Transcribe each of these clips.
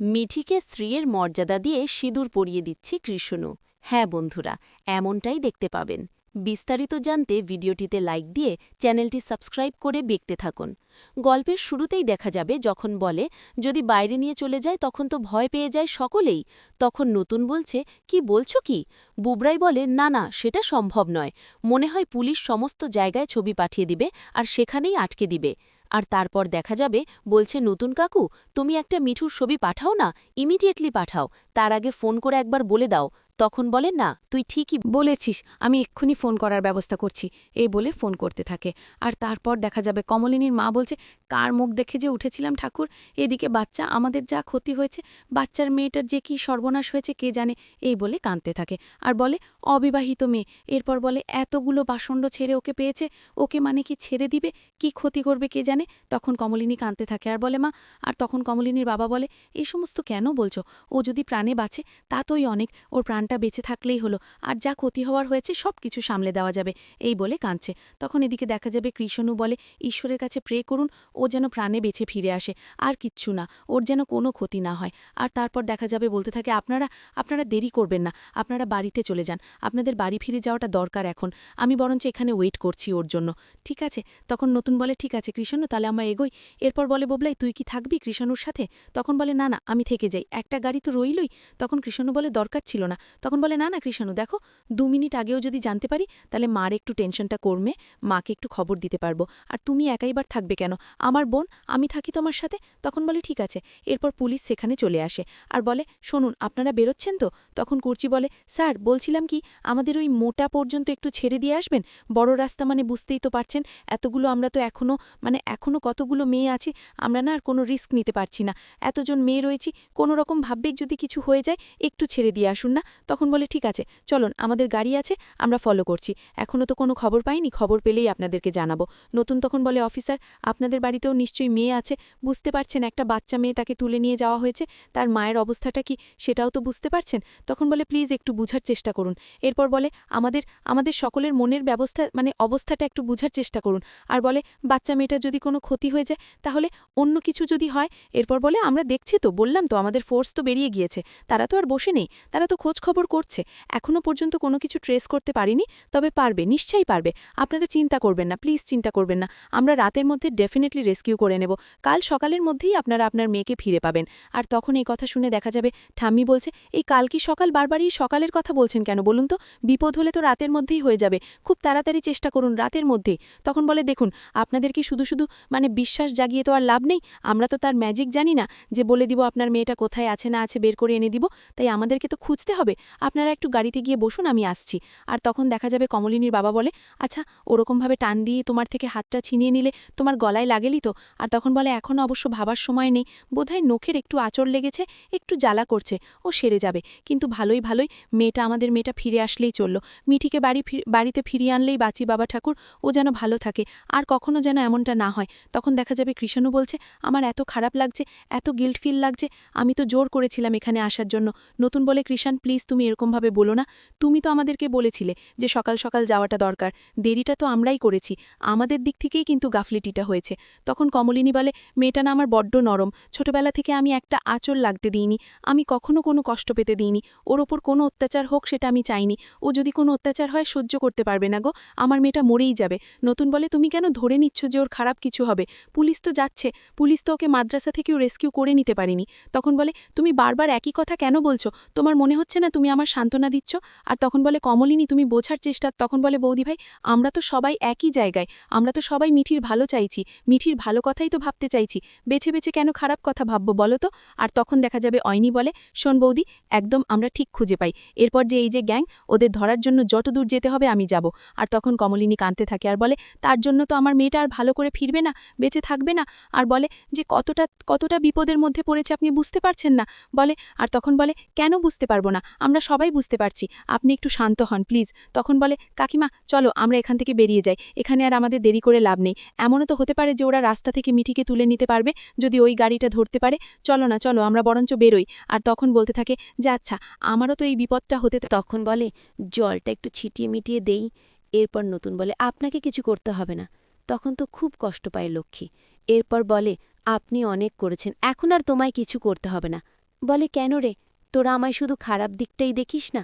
মিঠিকে স্ত্রীর মর্যাদা দিয়ে সিঁদুর পরিয়ে দিচ্ছে কৃষ্ণ হ্যাঁ বন্ধুরা, এমনটাই দেখতে পাবেন। বিস্তারিত জানতে ভিডিওটিতে লাইক দিয়ে চ্যানেলটি সাবস্ক্রাইব করে দেখতে থাকুন। গল্পের শুরুতেই দেখা যাবে, যখন বলে, যদি বাইরে নিয়ে চলে যায়, তখন তো ভয় পেয়ে যায় সকলেই। তখন নতুন বলছে, কি বলছো কি? বুবরাই বলে, না না, সেটা সম্ভব নয়। মনে হয় পুলিশ সমস্ত জায়গায় ছবি পাঠিয়ে দিবে আর সেখানেই আটকে দিবে। আর তারপর দেখা যাবে, বলছে, নতুন কাকু, তুমি একটা মিঠুর ছবি পাঠাও না ইমিডিয়েটলি পাঠাও। তার আগে ফোন করে একবার বলে দাও। তখন বলে, না, তুই ঠিকই বলেছিস, আমি এক্ষুনি ফোন করার ব্যবস্থা করছি। এই বলে ফোন করতে থাকে। আর তারপর দেখা যাবে কমলিনীর মা বলছে, কার মুখ দেখে যে উঠেছিলাম ঠাকুর? এদিকে বাচ্চা, আমাদের যা ক্ষতি হয়েছে, বাচ্চার মেয়েটার যে কি সর্বনাশ হয়েছে কে জানে? এই বলে কাঁদতে থাকে। আর বলে, অবিবাহিত মেয়ে। এরপর বলে, এতগুলো বাসণ্ড ছেড়ে ওকে পেয়েছে, ওকে মানে কি ছেড়ে দিবে? কি ক্ষতি করবে কে জানে? তখন কমলিনী কাঁদতে থাকে। আর বলে, মা, আর তখন কমলিনীর বাবা বলে এই সমস্ত কেন বলছো? ও যদি প্রাণে বাঁচে, তা তোই অনেক। ওর প্রাণটা বেঁচে থাকলেই হলো, আর যা ক্ষতি হওয়ার হয়েছে সব কিছু সামলে দেওয়া যাবে, এই বলে কাঁদছে। তখন এদিকে দেখা যাবে কৃষ্ণু বলে, ঈশ্বরের কাছে প্রে করুন, ও যেন প্রাণে বেঁচে ফিরে আসে, আর কিচ্ছু না, ওর যেন কোনো ক্ষতি না হয়। আর তারপর দেখা যাবে বলতে থাকে, আপনারা আপনারা দেরি করবেন না, আপনারা বাড়িতে চলে যান, আপনাদের বাড়ি ফিরে যাওয়াটা দরকার এখন, আমি বরঞ্চ এখানে ওয়েট করছি ওর জন্য। ঠিক আছে। তখন নতুন বলে, ঠিক আছে কৃষ্ণ তাহলে আমরা এগোই। এরপর বলে, ববলাই, তুই কি থাকবি কৃষ্ণুর সাথে? তখন বলে, না না, আমি থেকে যাই, একটা গাড়ি তো রইলই। তখন কৃষ্ণ বলে, দরকার ছিল না। তখন বলে, না না, কৃষ্ণু, দেখো, দু মিনিট আগেও যদি জানতে পারি, তাহলে মার একটু টেনশনটা কমে, মাকে একটু খবর দিতে পারব। আর তুমি একাইবার থাকবে কেন? আমার বোন, আমি থাকি তোমার সাথে? তখন বলে, ঠিক আছে। এরপর পুলিশ সেখানে চলে আসে। আর বলে, শুনুন, আপনারা বেরোচ্ছেন তো? তখন কুর্চি বলে, স্যার, বলছিলাম কি, আমাদের ওই মোটা পর্যন্ত একটু ছেড়ে দিয়ে আসবেন? বড় রাস্তা মানে বুঝতেই তো পারছেন, এতগুলো আমরা তো এখনও মানে এখনও কতগুলো মেয়ে আছে, আমরা না আর কোনো রিস্ক নিতে পারছি না। এতজন মেয়ে রয়েছি, কোনো রকম ভাববেই যদি কিছু হয়ে যায়, একটু ছেড়ে দিয়ে আসুন না? তখন বলে, ঠিক আছে, চলুন, আমাদের গাড়ি আছে, আমরা ফলো করছি। এখনও তো কোনো খবর পাইনি, খবর পেলেই আপনাদেরকে জানাব। নতুন তখন বলে, অফিসার, আপনাদের বাড়িতেও নিশ্চয়ই মেয়ে আছে। বুঝতে পারছেন, একটা বাচ্চা মেয়ে তাকে তুলে নিয়ে যাওয়া হয়েছে। তার মায়ের অবস্থাটা কি, সেটাও তো বুঝতে পারছেন? তখন বলে, প্লিজ একটু বুঝার চেষ্টা করুন। এরপর বলে, আমাদের আমাদের সকলের মনের ব্যবস্থা মানে অবস্থাটা একটু বুঝার চেষ্টা করুন। আর বলে, বাচ্চা মেয়েটা যদি কোনো ক্ষতি হয়ে যায়, তাহলে অন্য কিছু যদি হয়? এরপর বলে, আমরা দেখছি তো, বললাম তো, আমাদের ফোর্স তো বেরিয়ে গিয়েছে। তারা তো আর বসে নেই। তারা তো খোঁজ খবর করছে। এখনও পর্যন্ত কোনো কিছু ট্রেস করতে পারিনি, তবে পারবে, নিশ্চয়ই পারবে। আপনারা চিন্তা করবেন না প্লিজ চিন্তা করবেন না। আমরা রাতের মধ্যে ডেফিনেটলি রেস্কিউ করে নেব। কাল সকালের মধ্যেই আপনারা আপনার মেয়েকে ফিরে পাবেন। আর তখন এই কথা শুনে দেখা যাবে, ঠাম্মি বলছে, এই কাল কি সকাল? বারবারই সকালের কথা বলছেন কেন বলুন তো? বিপদ হলে তো রাতের মধ্যেই হয়ে যাবে। খুব তাড়াতাড়ি চেষ্টা করুন রাতের মধ্যেই। তখন বলে, দেখুন, আপনাদের কি শুধু শুধু মানে বিশ্বাস জাগিয়ে তো আর লাভ নেই? আমরা তো তার ম্যাজিক জানি না যে বলে দিব আপনার মেয়েটা কোথায় আছে না আছে বের করে এনে দিব, তাই আমাদেরকে তো খুঁজতে হবে। আপনারা একটু গাড়িতে গিয়ে বসুন, আমি আসছি। আর তখন দেখা যাবে কমলিনীর বাবা বলে আচ্ছা ওরকমভাবে টান দিয়ে তোমার থেকে হাতটা ছিনিয়ে নিলে তোমার গলায় লাগেলি তো? আর তখন বলে এখনও অবশ্য ভাবার সময় নেই। বোধহয় নখের একটু আচর লেগেছে, একটু জ্বালা করছে, ও সেরে যাবে। কিন্তু ভালোই ভালোই, মেয়েটা আমাদের মেয়েটা ফিরে আসলেই চলল। মিঠিকে বাড়ি বাড়িতে ফিরিয়ে আনলেই বাঁচি বাবা ঠাকুর, ও যেন ভালো থাকে। আর কখনো যেন এমনটা না হয়। তখন দেখা যাবে কৃষাণু বলছে, আমার এত খারাপ লাগছে, এত গিল্ট ফিল লাগছে, আমি তো জোর করেছিলাম এখানে আসার জন্য। নতুন বলে, কৃষাণ প্লিজ তুমি এরকমভাবে বলো না। তুমি তো আমাদেরকে বলেছিলে যে সকাল সকাল যাওয়াটা দরকার। দেরিটা তো আমরাই করেছি। আমাদের দিক থেকেই কিন্তু গাফলিটিটা হয়েছে। তখন কমলিনী বলে, মেয়েটা না আমার বড্ড নরম। ছোটবেলা থেকে আমি একটা আঁচল লাগতে দিইনি। আমি কখনো কোনো কষ্ট পেতে দিইনি। ওর ওপর কোনো অত্যাচার হোক সেটা আমি চাইনি। ও যদি কোনো অত্যাচার হয় সহ্য করতে পারবে না গো। আমার মেয়েটা মরেই যাবে। নতুন বলে, তুমি কেন ধরে নিচ্ছ যে ওর খারাপ কিছু হবে? পুলিশ তো যাচ্ছে। পুলিশ তো ওকে মাদ্রাসা থেকেও রেস্কিউ করে নিতে পারিনি। তখন বলে, তুমি বারবার একই কথা কেন বলছো? তোমার মনে হচ্ছে না তুমি আমার সান্ত্বনা দিচ্ছ, আর তখন বলে, কমলিনী, তুমি বোঝার চেষ্টা। তখন বলে, বৌদি ভাই, আমরা তো সবাই একই জায়গায়। আমরা তো সবাই মিঠির ভালো চাইছি। মিঠির ভালো কথাই তো ভাবতে চাইছি। বেছে বেছে কেন খারাপ কথা ভাববো বলো তো? আর তখন দেখা যাবে অয়নি বলে, শোন বৌদি, একদম আমরা ঠিক খুঁজে পাই। এরপর যে এই যে গ্যাং, ওদের ধরার জন্য যত দূর যেতে হবে আমি যাব। আর তখন কমলিনী কাঁদতে থাকে আর বলে, তার জন্য তো আমার মেয়েটা আর ভালো করে ফিরবে না, বেঁচে থাকবে না। আর বলে, যে কতটা কতটা বিপদের মধ্যে পড়েছে আপনি বুঝতে পারছেন না? বলে, আর তখন বলে, কেন বুঝতে পারব না? আমরা সবাই বুঝতে পারছি। আপনি একটু শান্ত হন, প্লিজ। তখন বলে, কাকিমা, চলো, আমরা এখান থেকে বেরিয়ে যাই। এখানে আর আমাদের দেরি করে লাভ নেই। এমনও তো হতে পারে যে ওরা রাস্তা থেকে মিঠিকে তুলে নিতে পারবে, যদি ওই গাড়িটা ধরতে পারে। চলো না, চলো, আমরা বরঞ্চ বেরোই। আর তখন বলতে থাকে, যে আচ্ছা আমারও তো এই বিপদটা হতে তখন বলে, জলটা একটু ছিটিয়ে মিটিয়ে দেই। এরপর নতুন বলে, আপনাকে কিছু করতে হবে না। তখন তো খুব কষ্ট পায় লক্ষ্মী। এরপর বলে, আপনি অনেক করেছেন। এখন আর তোমায় কিছু করতে হবে না। বলে, কেন রে? তোরা আমায় শুধু খারাপ দিকটাই দেখিস না,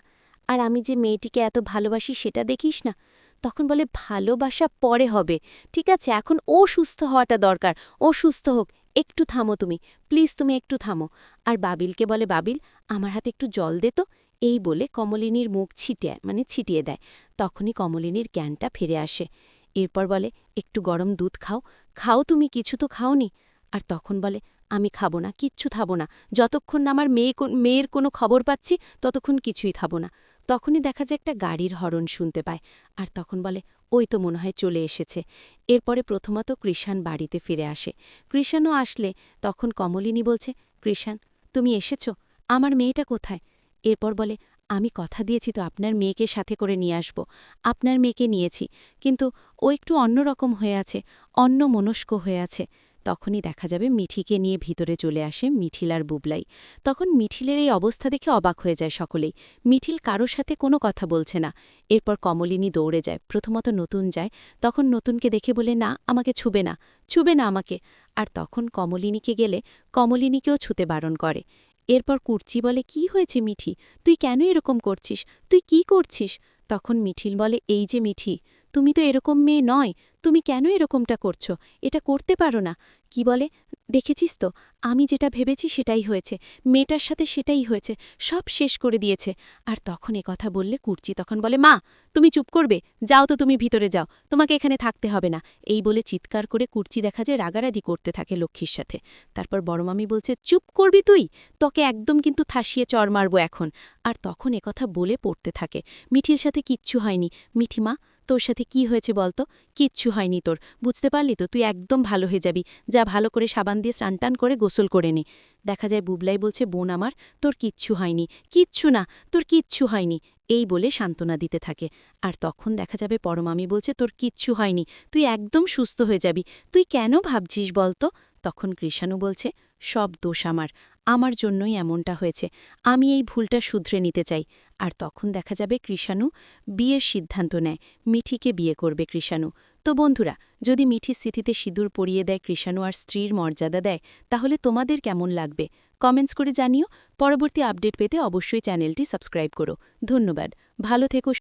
আর আমি যে মেয়েটিকে এত ভালোবাসি সেটা দেখিস না, তখন বলে ভালোবাসা পরে হবে, ঠিক আছে? এখন ও সুস্থ হওয়াটা দরকার, ও সুস্থ হোক, একটু থামো তুমি, প্লিজ তুমি একটু থামো। আর বাবিলকে বলে, বাবিল, আমার হাতে একটু জল দে তো। এই বলে কমলিনীর মুখ ছিটে মানে ছিটিয়ে দেয়। তখনই কমলিনীর জ্ঞানটা ফিরে আসে। এরপর বলে, একটু গরম দুধ খাও খাও তুমি, কিছু তো খাওনি? আর তখন বলে, আমি খাব না, কিচ্ছু খাব না। যতক্ষণ না আমার মেয়ে মেয়ের কোনো খবর পাচ্ছি, ততক্ষণ কিছুই খাব না। তখনই দেখা যায় একটা গাড়ির হরণ শুনতে পায়। আর তখন বলে, ওই তো মনে হয় চলে এসেছে। এরপরে প্রথমত কৃষাণ বাড়িতে ফিরে আসে। কৃষাণও আসলে, তখন কমলিনী বলছে, কৃষাণ, তুমি এসেছ? আমার মেয়েটা কোথায়? এরপর বলে, আমি কথা দিয়েছি তো আপনার মেয়েকে সাথে করে নিয়ে আসব। আপনার মেয়েকে নিয়েছি। কিন্তু ও একটু অন্যরকম হয়ে আছে অন্য মনস্ক হয়ে আছে। তখনই দেখা যাবে মিঠিকে নিয়ে ভিতরে চলে আসে মিঠিল আর বুবলাই। তখন মিঠিলের এই অবস্থা দেখে অবাক হয়ে যায় সকলেই। মিঠিল কারোর সাথে কোনো কথা বলছে না। এরপর কমলিনী দৌড়ে যায়, প্রথমত নতুন যায়, তখন নতুনকে দেখে বলে, না, আমাকে ছুবে না ছুবে না আমাকে। আর তখন কমলিনীকে গেলে কমলিনীকেও ছুতে বারণ করে। এরপর কুর্চি বলে, কি হয়েছে মিঠি? তুই কেন এরকম করছিস? তুই কি করছিস? তখন মিঠিল বলে, এই যে মিঠি, তুমি তো এরকম মেয়ে নয় তুমি কেন এরকমটা করছ? এটা করতে পারো না। কি বলে? দেখেছিস তো? আমি যেটা ভেবেছি সেটাই হয়েছে। মেয়েটার সাথে সেটাই হয়েছে। সব শেষ করে দিয়েছে। আর তখন এ কথা বললে কুর্চি তখন বলে, মা, তুমি চুপ করবে। যাও তো তুমি ভিতরে যাও। তোমাকে এখানে থাকতে হবে না। এই বলে চিৎকার করে কুর্চি দেখা যায় রাগারাগি করতে থাকে লক্ষ্মীর সাথে। তারপর বড়মামি বলছে, চুপ করবি তুই? তোকে একদম কিন্তু থাসিয়ে চর মারব এখন। আর তখন একথা বলে পড়তে থাকে। মিঠির সাথে কিচ্ছু হয়নি। মিঠিমা তোর সাথে কি হয়েছে বলতো? কিচ্ছু হয়নি তোর। বুঝতে পারলি তো? তুই একদম ভালো হয়ে যাবি। যা ভালো করে সাবান দিয়ে স্নান টান করে গোসল করে নে। দেখা যায় বুবলাই বলছে, বোন আমার, তোর কিচ্ছু হয়নি। কিচ্ছু না, তোর কিচ্ছু হয়নি। এই বলে সান্ত্বনা দিতে থাকে। আর তখন দেখা যাবে পরমামি বলছে, তোর কিচ্ছু হয়নি। তুই একদম সুস্থ হয়ে যাবি। তুই কেন ভাবছিস বলতো? তখন কৃষাণু বলছে, সব দোষ আমার। আমার জন্যই এমনটা হয়েছে। আমি এই ভুলটা শুধরে নিতে চাই। আর তখন দেখা যাবে কৃষাণু বিয়ের সিদ্ধান্ত নেয়। মিঠিকে বিয়ে করবে কৃষাণু। তো বন্ধুরা, যদি মিঠির স্থিতিতে সিঁদুর পরিয়ে দেয় কৃষাণু আর স্ত্রীর মর্যাদা দেয়, তাহলে তোমাদের কেমন লাগবে? কমেন্টস করে জানিও। পরবর্তী আপডেট পেতে অবশ্যই চ্যানেলটি সাবস্ক্রাইব করো। ধন্যবাদ। ভালো থেকো